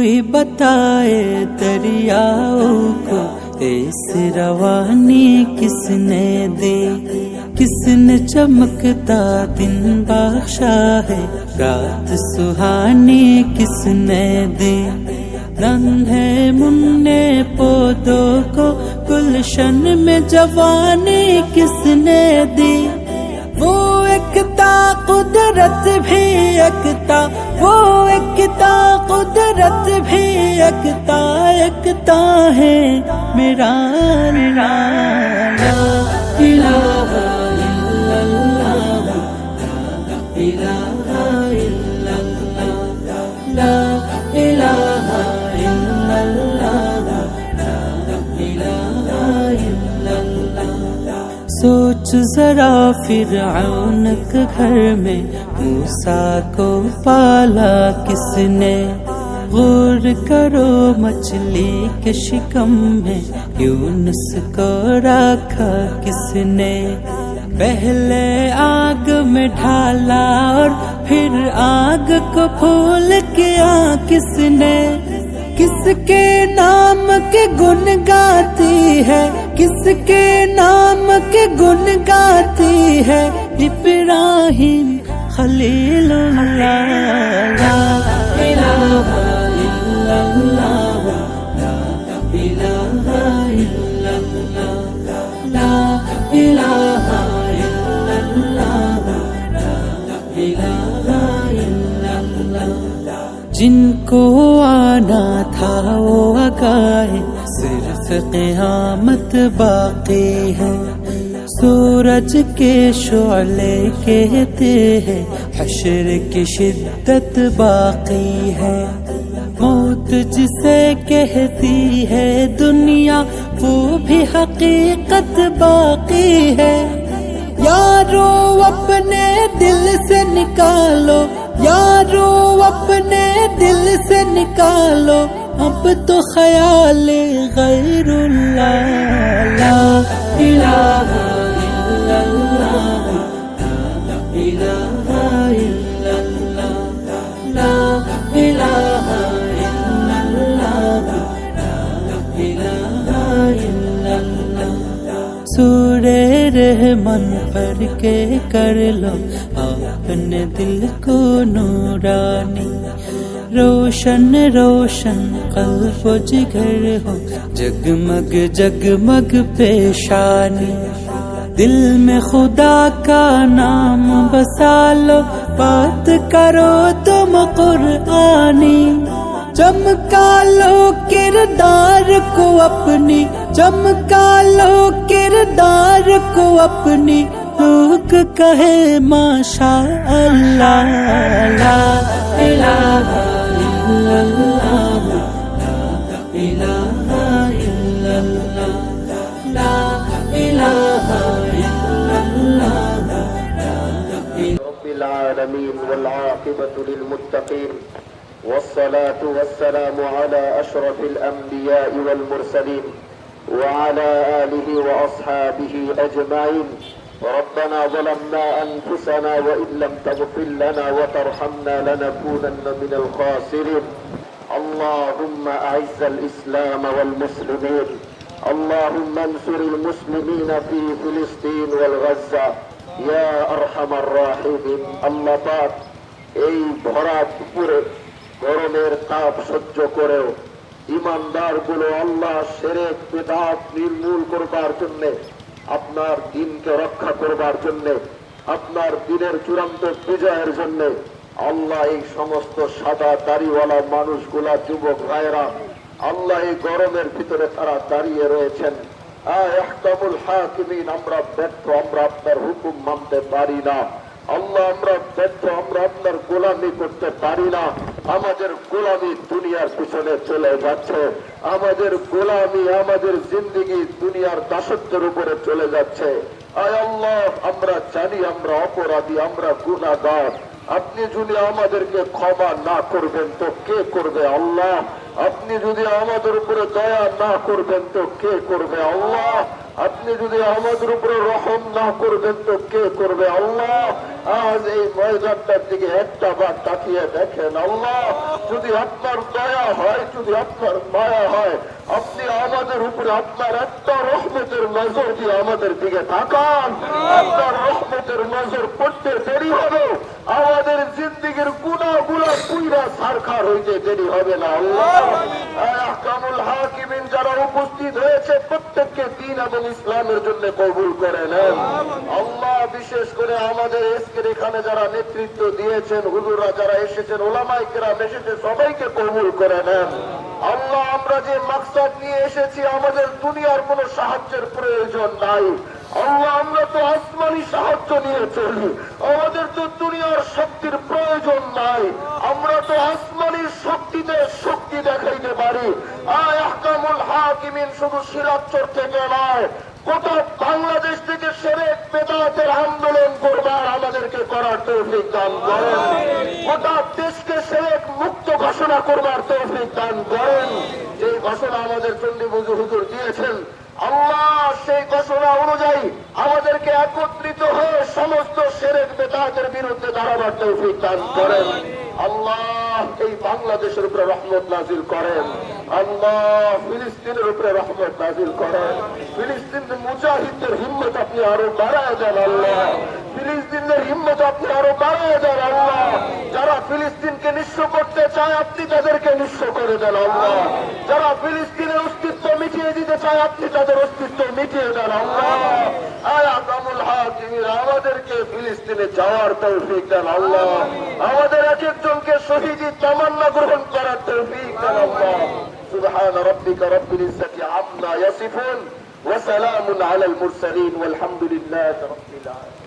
کوئی بتائے دریاؤں کو، اس روانی کس نے دی؟ کس نے چمکتا دن بخشا ہے؟ رات سہانی کس نے دی؟ ہے مننے پودوں کو، گلشن میں جوانی کس نے دی؟ وہ ایک تاقد قدرت بھی اکتا وہ اکتا قدرت بھی اکتا اکتا ہے میرا میرا الہ سوچ ذرا پھر کے گھر میں موسا کو پالا کس نے؟ غور کرو مچھلی کے شکم میں، یونس کو رکھا کس نے؟ پہلے آگ میں ڈھالا اور پھر آگ کو پھول کیا کس نے؟ کس کے نام کے گن گاتی ہے؟ کس کے نام کے گن گاتی ہے؟ ابراہیم خلیل جن کو آنا تھا وہ آگاہ تک قیامت باقی ہے۔ سورج کے شعلے کہتے ہیں، حشر کی شدت باقی ہے۔ موت جسے کہتی ہے، دنیا وہ بھی حقیقت باقی ہے۔ یارو، اپنے دل سے نکالو۔ یارو، اپنے دل سے نکالو۔ निकालो यारो अपने दिल से निकालो अब तो ख्याल गैरुल्लाह ला इलाहा इल्लल्लाह ला इलाहा इल्लल्लाह ला इलाहा इल्लल्लाह ला इलाहा इल्लल्लाह सूरे रहमान पर के कर लो अपने दिल को नूरानी روشن روشن قلب و جگر ہو۔ جگمگ جگمگ پیشانی۔ دل میں خدا کا نام بسا لو۔ بات کرو تم قرآنی۔ چمکا لو کردار کو اپنی۔ چمکا لو کردار کو اپنی۔ لوگ کہے ماشاء اللہ لا الہ إله إلا الله لا إله إلا الله رب العالمين والعاقبة للمتقين والصلاة والسلام على أشرف الأنبياء والمرسلين وعلى آله وأصحابه أجمعين. ربنا ظلمنا أنفسنا وإن لم تغفر لنا وترحمنا لنكونن من الخاسرين. اللهم أعز الإسلام والمسلمين اللهم انصر المسلمين في فلسطين والغزة يا أرحم الراحمين الله পাক এই ভরা দুপুরে গরমের তাপ সহ্য করেও ইমানদার গুলো আল্লাহ সেরেক বেদাত নির্মূল করবার জন্য আপনার দিনকে রক্ষা করবার জন্য আপনার দিনের চূড়ান্ত বিজয়ের জন্য আল্লাহ এই সমস্ত সাদা দাড়িওয়ালা মানুষগুলা, যুবক ভাইয়েরা, আল্লাহ এই গরমের ভিতরে তারা দাঁড়িয়ে রয়েছেন। আমরা ব্যর্থ, আমরা আপনার হুকুম মানতে পারি না। আল্লাহ, আমরা ব্যর্থ, আমরা আপনার গোলামি করতে পারি না। আমাদের গোলামি দুনিয়ার পিছনে চলে যাচ্ছে। আমাদের গোলামি, আমাদের জিন্দিগি দুনিয়ার দাসত্বের উপরে চলে যাচ্ছে। আয় আল্লাহ, আমরা জানি আমরা অপরাধী, আমরা গুণাগার আপনি যদি আমাদেরকে ক্ষমা না করবেন তো কে করবে আল্লাহ? আপনি যদি আমাদের উপরে দয়া না করবেন তো কে করবে আল্লাহ? আপনি যদি আমাদের উপরে রহম না করবেন তো কে করবে আল্লাহ? আজ এই ময়দানটার দিকে একটা বার তাকিয়ে দেখেন আল্লাহ। যদি আপনার দয়া হয়, যদি আপনার মায়া হয়, আপনি আমাদের উপরে আপনার একটা রহমতের নজর দিয়ে আমাদের দিকে তাকান। আপনার রহমতের নজর পড়তে দেরি হবে। হইতে দেরি হবে না। আল্লাহ কামুল হাকিমিন যারা উপস্থিত হয়েছে প্রত্যেককে দিন এবং ইসলামের জন্য কবুল করে নেন। আল্লাহ বিশেষ করে আমাদের এসকের এখানে যারা নেতৃত্ব দিয়েছেন হুজুরা যারা এসেছেন ওলামাই কেরাম এসেছে সবাইকে কবুল করে নেন। আল্লাহ আমরা যে মাকসাদ নিয়ে এসেছি আমাদের দুনিয়ার কোনো সাহায্যের প্রয়োজন নাই। আল্লাহ আমরা তো আসমানি সাহায্য নিয়ে চলি। আমাদের তো দুনিয়ার শক্তির প্রয়োজন নাই। আমরা তো আসমানি শক্তিতে শক্তি দেখাইতে পারি। আহকামুল হাকিমিন শুধু সিরাজচর থেকে নয় গোটা বাংলাদেশ থেকে সেরে বেদাতের আন্দোলন করবার আমাদেরকে করার তৌফিক দান করেন। গোটা দেশকে সেরেক মুক্ত ঘোষণা করবার তৌফিক দান করেন। যে ঘোষণা আমাদের চন্ডী বুজু হুজুর দিয়েছেন। আল্লাহ সেই ঘোষণা অনুযায়ী আমাদেরকে একত্রিত হয়ে সমস্ত সেরেক বেতাহের বিরুদ্ধে দাঁড়াবার তৌফিক দান করেন। আল্লাহ এই বাংলাদেশের উপরে রহমত নাজিল করেন। আল্লাহ ফিলিস্তিনের উপরে রহমত নাজিল করেন। ফিলিস্তিনের মুজাহিদদের হিম্মত আপনি আরও বাড়ায় দেন আল্লাহ। ফিলিস্তিনের হিম্মত আপনি আরও বাড়ায় দেন আল্লাহ। যারা ফিলিস্তিনকে নিঃস্ব করতে চায়, আপনি তাদেরকে নিঃস্ব করে দেন আল্লাহ। যারা ফিলিস্তিনের অস্তিত্ব মিটিয়ে দিতে চায়, আপনি তাদের অস্তিত্ব মিটিয়ে দেন আল্লাহ। আমাদেরকে ফিলিস্তিনে যাওয়ার তৌফিক দেন আল্লাহ। এক একজনকে শহীদি তামান্না গ্রহণ করার তৌফিক দেন আল্লাহ। সুবহান রাব্বিকা রাব্বিল ইজ্জাতি আম্মা ইয়াসিফুন ওয়া সালামুন আলাল মুরসালিন ওয়ালহামদুলিল্লাহি রাব্বিল আলামিন।